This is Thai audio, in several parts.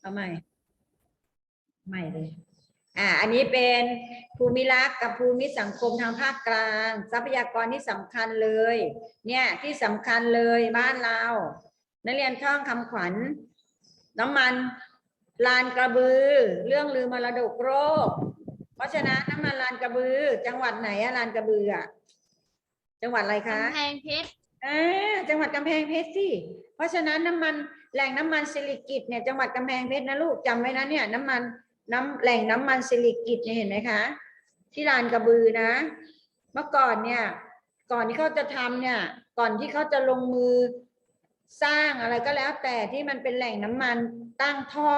เอาใหม่ ใหม่เลย อ่า อันนี้เป็นภูมิรักษ์กับภูมิสังคมทางภาคกลาง ทรัพยากรที่สำคัญเลย เนี่ยที่สำคัญเลยบ้านเรา นักเรียนท่องคำขวัญ น้ำมันลานกระบือ เรื่องลือมรดกโรค เพราะฉะนั้นน้ำมันลานกระบือ จังหวัดไหนอะลานกระบืออะจังหวัดอะไรคะกำแพงเพชรอ่าจังหวัดกำแพงเพชรสิเพราะฉะนั้นน้ำมัน แหล่งน้ำมันสิริกิตเนี่ยจังหวัดกำแพงเพชรนะลูกจำไว้นะเนี่ยน้ำมันน้ำแหล่งน้ำมันสิริกิตเนี่ยเห็นไหมคะ ที่ลานกระบือนะ เมื่อก่อนเนี่ยก่อนที่เขาจะทำเนี่ยก่อนที่เขาจะลงมือสร้างอะไรก็แล้วแต่ที่มันเป็นแหล่งน้ำมันตั้งท่อ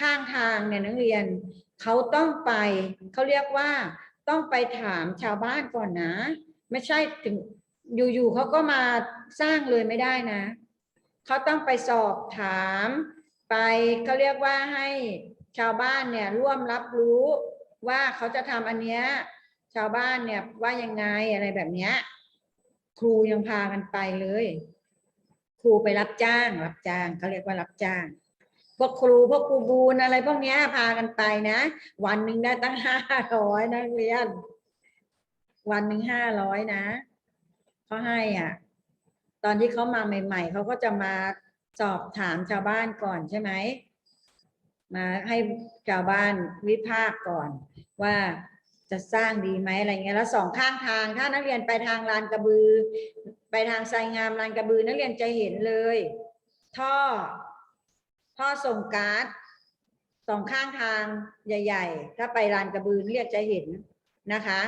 ข้างทางเนี่ยนักเรียนเขาต้องไปเขาเรียกว่าต้องไปถามชาวบ้านก่อนนะ ไม่ใช่ถึงอยู่ๆเขาก็มาสร้างเลยไม่ได้นะ เขาต้องไปสอบถาม ไปเขาเรียกว่าให้ชาวบ้านเนี่ยร่วมรับรู้ว่าเขาจะทำอันเนี้ยชาวบ้านเนี่ยว่ายังไงอะไรแบบเนี้ยครูยังพากันไปเลย ครูไปรับจ้าง รับจ้างเขาเรียกว่ารับจ้างพวกครูพวกครูบูนอะไรพวกเนี้ยพากันไปนะ วันหนึ่งได้ตั้งห้าร้อยนักเรียน วันหนึ่งห้าร้อยนะเขาให้อะ ตอนที่เขามาใหม่ ๆเขาก็จะมาสอบถามชาวบ้านก่อนใช่ไหมมาให้ชาวบ้านวิพากษ์ก่อน ว่าจะสร้างดีไหมอะไรเงี้ยแล้วสองข้างทาง ถ้านักเรียนไปทางลานกระบือ ไปทางไซงามลานกระบือ นักเรียนจะเห็นเลย ท่อ ท่อส่งก๊าซสองข้างทางใหญ่ ๆ ถ้าไปลานกระบือเรียนจะเห็นนะคะ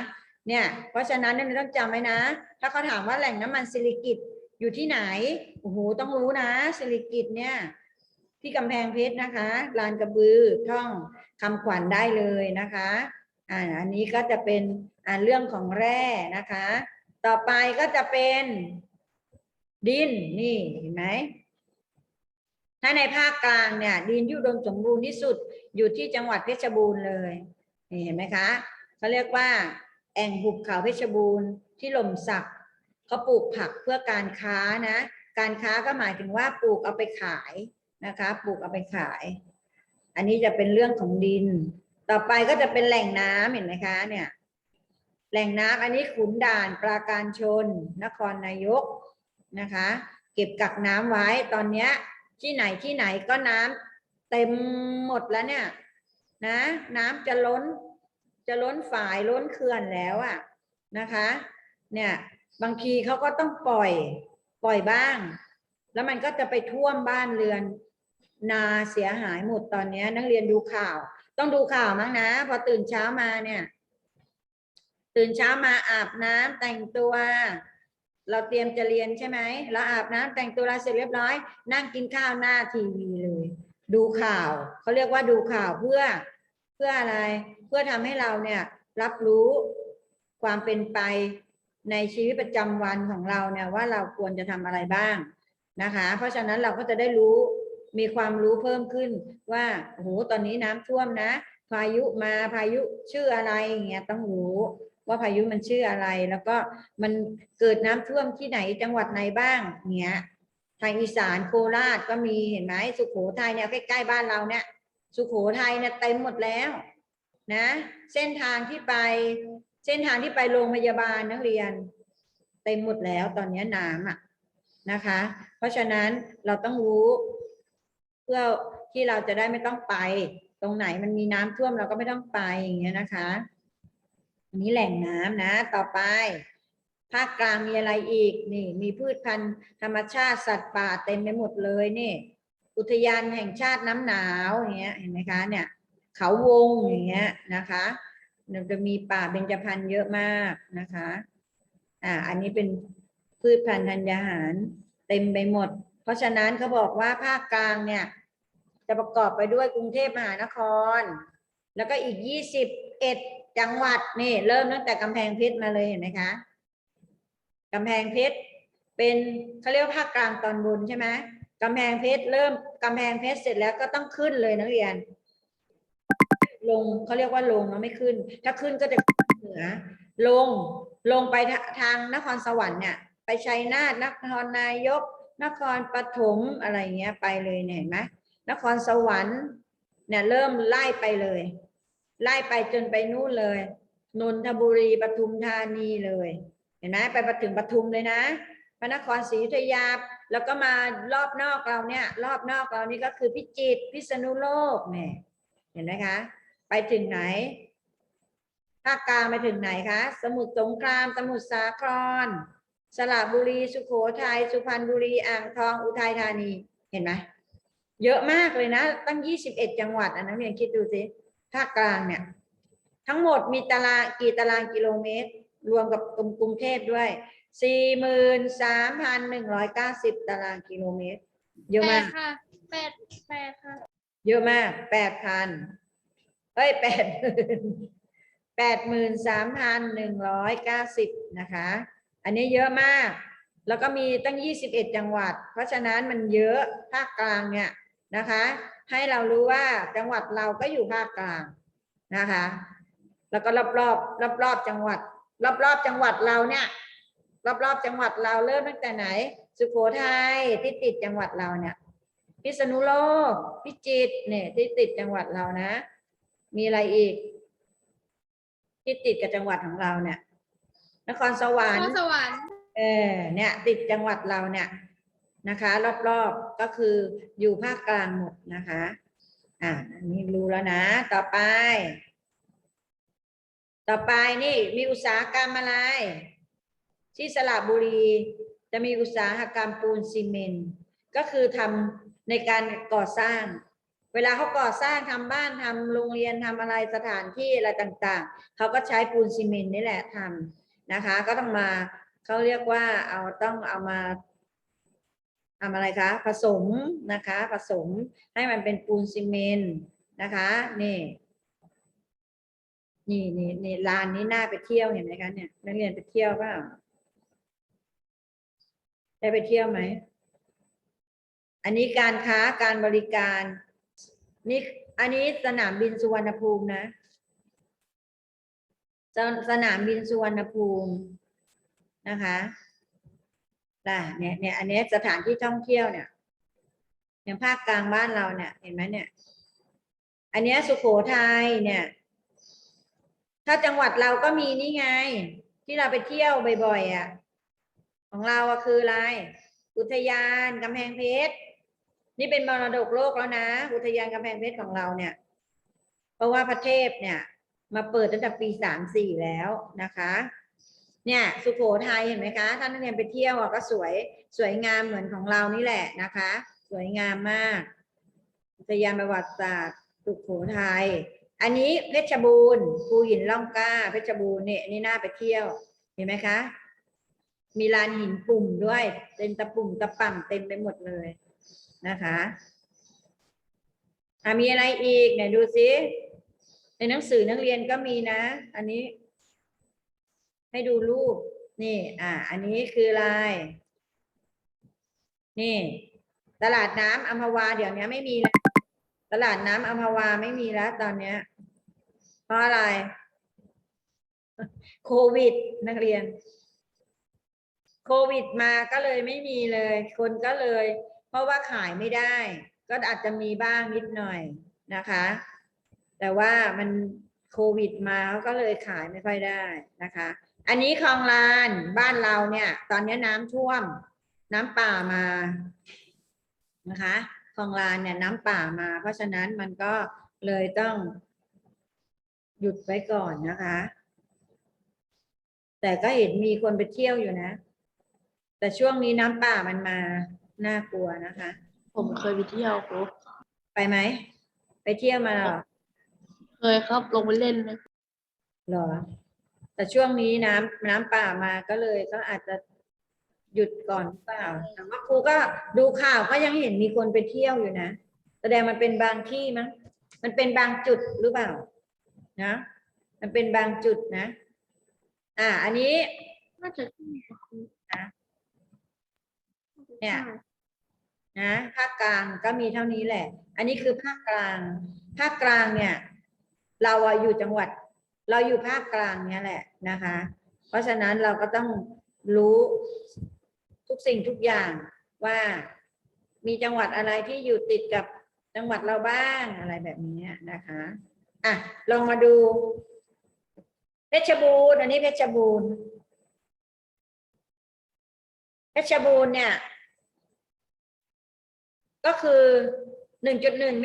เนี่ย เพราะฉะนั้นนักเรียนต้องจำไว้นะ ถ้าเขาถามว่าแหล่งน้ำมันซิลิกิต อยู่ที่ไหนโอ้โหต้องรู้นะซิลิกิตเนี่ย ที่กำแพงเพชรนะคะลานกระบือท่องคำขวัญได้เลยนะคะอ่าอันนี้ก็จะเป็นอ่าเรื่องของแร่นะคะ ต่อไปก็จะเป็นดินนี่เห็นไหมถ้าในภาคกลางเนี่ย ดินที่อุดมสมบูรณ์ที่สุดอยู่ที่จังหวัดเพชรบูรณ์เลยเห็นไหมคะเขาเรียกว่า แอ่งหุบเขาเพชรบูรณ์ที่ลมสัก เขาปลูกผักเพื่อการค้านะ การค้าก็หมายถึงว่าปลูกเอาไปขายนะคะ ปลูกเอาไปขาย อันนี้จะเป็นเรื่องของดิน ต่อไปก็จะเป็นแหล่งน้ำเห็นไหมคะ เนี่ย แหล่งน้ำอันนี้ขุนด่านปราการชน นครนายกนะคะ เก็บกักน้ำไว้ตอนเนี้ยที่ไหนที่ไหนก็น้ำเต็มหมดแล้วเนี่ยนะ น้ำจะล้นจะล้นฝายล้นเขื่อนแล้วอะนะคะ เนี่ย บางทีเขาก็ต้องปล่อย ปล่อยบ้าง แล้วมันก็จะไปท่วมบ้านเรือน นาเสียหายหมดตอนนี้นักเรียนดูข่าว ต้องดูข่าวมั้งนะ พอตื่นเช้ามาเนี่ย ตื่นเช้ามาอาบน้ำแต่งตัว เราเตรียมจะเรียนใช่ไหมเราอาบน้ำแต่งตัวเสร็จเรียบร้อย นั่งกินข้าวหน้าทีวีเลย ดูข่าวเขาเรียกว่าดูข่าวเพื่อเพื่ออะไร เพื่อทำให้เราเนี่ยรับรู้ความเป็นไป ในชีวิตประจำวันของเราเนี่ยว่าเราควรจะทำอะไรบ้างนะคะ เพราะฉะนั้นเราก็จะได้รู้มีความรู้เพิ่มขึ้นว่าโอ้โหตอนนี้น้ำท่วมนะ พายุมาพายุชื่ออะไรอย่างเงี้ยต้องรู้ว่าพายุมันชื่ออะไร แล้วก็มันเกิดน้ำท่วมที่ไหนจังหวัดไหนบ้างเงี้ยทางอีสานโคราชก็มีเห็นไหมสุโขทัยเนี่ยใกล้ๆบ้านเราเนี่ย สุโขทัยเนี่ยเต็มหมดแล้วนะ เส้นทางที่ไป เส้นทางที่ไปโรงพยาบาลนักเรียน เต็มหมดแล้วตอนนี้น้ำอะนะคะ เพราะฉะนั้นเราต้องรู้ เพื่อที่เราจะได้ไม่ต้องไป ตรงไหนมันมีน้ำท่วมเราก็ไม่ต้องไปอย่างเงี้ยนะคะอันนี้แหล่งน้ำนะ ต่อไปภาคกลางมีอะไรอีกนี่ มีพืชพันธุ์ธรรมชาติสัตว์ป่าเต็มไปหมดเลยนี่ อุทยานแห่งชาติน้ำหนาวอย่างเงี้ยเห็นไหมคะเนี่ย เขาวงอย่างเงี้ยนะคะ มันจะมีป่าเบญจพรรณเยอะมากนะคะ อ่า อันนี้เป็นพืชพันธุ์ธัญญาหาร เต็มไปหมด เพราะฉะนั้นเขาบอกว่าภาคกลางเนี่ย จะประกอบไปด้วยกรุงเทพมหานคร แล้วก็อีกยี่สิบเอ็ดจังหวัดนี่เริ่มตั้งแต่กำแพงเพชรมาเลยเห็นไหมคะกำแพงเพชรเป็นเขาเรียกว่าภาคกลางตอนบนใช่ไหมกำแพงเพชรเริ่มกำแพงเพชรเสร็จแล้วก็ต้องขึ้นเลยนักเรียน ลงเขาเรียกว่าลงเนาะไม่ขึ้น ถ้าขึ้นก็จะเหนือ ลงลงไปทาทางนครสวรรค์เนี่ย ไปชัยนาทนครนายก นครปฐมอะไรเงี้ยไปเลยเนี่ยเห็นไหมนครสวรรค์ เนี่ยเริ่มไล่ไปเลย ไล่ไปจนไปนู่นเลยนนทบุรีปทุมธานีเลย เห็นไหมไปถึงปทุมเลยนะ พระนครศรีอยุธยาแล้วก็มารอบนอกเราเนี่ย รอบนอกเรานี่ก็คือพิจิตรพิษณุโลกเนี่ยเห็นไหมคะ ไปถึงไหน ภาคกลางไปถึงไหนคะ สมุทรสงคราม สมุทรสาคร สระบุรี สุโขทัย สุพรรณบุรี อ่างทอง อุทัยธานี เห็นไหมเยอะมากเลยนะ ตั้งยี่สิบเอ็ดจังหวัดอันนั้นเรียนคิดดูสิ ภาคกลางเนี่ย ทั้งหมดมีตารางกี่ตารางกิโลเมตร รวมกับกรุงกรุงเทพด้วยสี่หมื่นสามพันหนึ่งร้อยเก้าสิบตารางกิโลเมตร เยอะแปมาดกค่ะแปดแปดค่ะ เยอะมากแปดพัน เอ้ยแปดหมื่นแปดหมื่นสามพันหนึ่งร้อยเก้าสิบนะคะ อันนี้เยอะมาก แล้วก็มีตั้งยี่สิบเอ็ดจังหวัด เพราะฉะนั้นมันเยอะภาคกลางเนี่ยนะคะ ให้เรารู้ว่าจังหวัดเราก็อยู่ภาคกลางนะคะ แล้วก็รอบรอบรอบรอบจังหวัด รอบรอบจังหวัดเราเนี่ย รอบรอบจังหวัดเราเริ่มตั้งแต่ไหน สุโขทัยที่ติดจังหวัดเราเนี่ยพิษณุโลกพิจิตรเนี่ยที่ติดจังหวัดเรานะ มีอะไรอีก ที่ติดกับจังหวัดของเราเนี่ย นครสวรรนคค์รสวรรค์ เออเนี่ย ติดจังหวัดเราเนี่ยนะคะ รอบๆก็คืออยู่ภาคกลางหมดนะคะ อ่าอันนี้รู้แล้วนะ ต่อไป ต่อไปนี่มีอุตสาหกรรมอะไร ที่สระบุรี จะมีอุตสาหกรรมปูนซีเมนต์ก็คือทำในการก่อสร้าง เวลาเขาก่อสร้างทำบ้านทำโรงเรียนทำอะไรสถานที่อะไรต่างๆ เขาก็ใช้ปูนซีเมนต์นี่แหละทำนะคะ ก็ต้องมาเขาเรียกว่าเอาต้องเอามาทำอะไรคะ ผสมนะคะ ผสมให้มันเป็นปูนซีเมนต์นะคะนี่นี่นี่นี่ลานนี้น่าไปเที่ยวเห็นไหมคะเนี่ยนักเรียนไปเที่ยวเปล่าได้ไปเที่ยวไหมอันนี้การค้าการบริการ นี่อันนี้สนามบินสุวรรณภูมินะสสนามบินสุวรรณภูมินะคะน่ะเนี่ยเนี่ยอันนี้สถานที่ท่องเที่ยวเนี่ยอย่างภาคกลางบ้านเราเนี่ยเห็นไหมเนี่ย อันนี้สุโขทัยเนี่ย ถ้าจังหวัดเราก็มีนี่ไง ที่เราไปเที่ยวบ่อยๆอะของเราอะคืออะไร อุทยานกำแพงเพชร นี่เป็นมรดกโลกแล้วนะ อุทยานกำแพงเพชรของเราเนี่ย เพราะว่าพระเทพเนี่ย มาเปิดตั้งแต่ปีสามสี่แล้วนะคะ เนี่ยสุโขทัยเห็นไหมคะท่านนักเรียนไปเที่ยวก็สวยสวยงามเหมือนของเรานี่แหละนะคะ สวยงามมาก อุทยานประวัติศาสตร์สุโขทัยอันนี้เพชรบูรณ์ภูหินล่องกล้า เพชรบูรณ์เนี่ยนี่น่าไปเที่ยวเห็นไหมคะ มีลานหินปุ่มด้วยเต็มตะปุ่มตะป่ำเต็มไปหมดเลย นะคะอะมีอะไรอีกไหนดูซิในหนังสือนักเรียนก็มีนะ อันนี้ ให้ดูรูป นี่ อ่าอันนี้คืออะไร นี่ ตลาดน้ำอัมพวา เดี๋ยวนี้ไม่มีแล้ว ตลาดน้ำอัมพวาไม่มีแล้ว ตอนเนี้ย เพราะอะไร โควิด นักเรียน โควิดมาก็เลยไม่มีเลย คนก็เลย เพราะว่าขายไม่ได้ ก็อาจจะมีบ้างนิดหน่อยนะคะ แต่ว่ามันโควิดมาเขาก็เลยขายไม่ค่อยได้นะคะ อันนี้คลองลานบ้านเราเนี่ย ตอนนี้น้ำท่วม น้ำป่ามานะคะคลองลานเนี่ยน้ำป่ามา เพราะฉะนั้นมันก็เลยต้องหยุดไว้ก่อนนะคะ แต่ก็เห็นมีคนไปเที่ยวอยู่นะ แต่ช่วงนี้น้ำป่ามันมา น่ากลัวนะคะ ผมเคยไปเที่ยวครับไปไหม ไปเที่ยวมาเหรอเคยครับลงไปเล่นนะเหรอ แต่ช่วงนี้น้ำน้ำป่ามาก็เลยก็อาจจะหยุดก่อนหรือเปล่าแต่ว่าครูก็ดูข่าวก็ยังเห็นมีคนไปเที่ยวอยู่นะ แสดงมันเป็นบางที่มั้งมันเป็นบางจุดหรือเปล่า นะ มันเป็นบางจุดนะ อ่า อันนี้ น่าจะเนี่ย นะภาคกลางก็มีเท่านี้แหละ อันนี้คือภาคกลาง ภาคกลางเนี่ย เราอยู่จังหวัด เราอยู่ภาคกลางเนี่ยแหละนะคะ เพราะฉะนั้นเราก็ต้องรู้ทุกสิ่งทุกอย่างว่ามีจังหวัดอะไรที่อยู่ติดกับจังหวัดเราบ้างอะไรแบบนี้นะคะอะลองมาดู เพชรบูรณ์อันนี้เพชรบูรณ์เพชรบูรณ์เนี่ย ก็คือหนึ่งจุดหนึ่ง